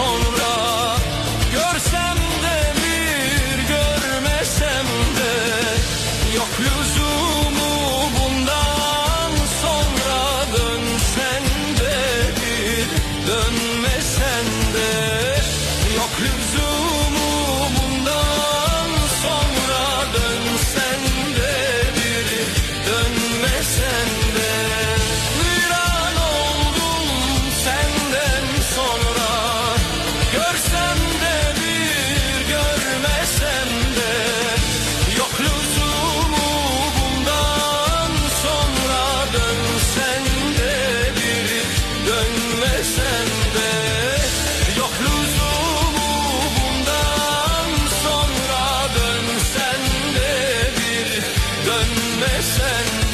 sonra Görsem de bir görmesem de Yok lüzumu bundan sonra. Dönsen de bir dönmesen de Yok lüzumu listen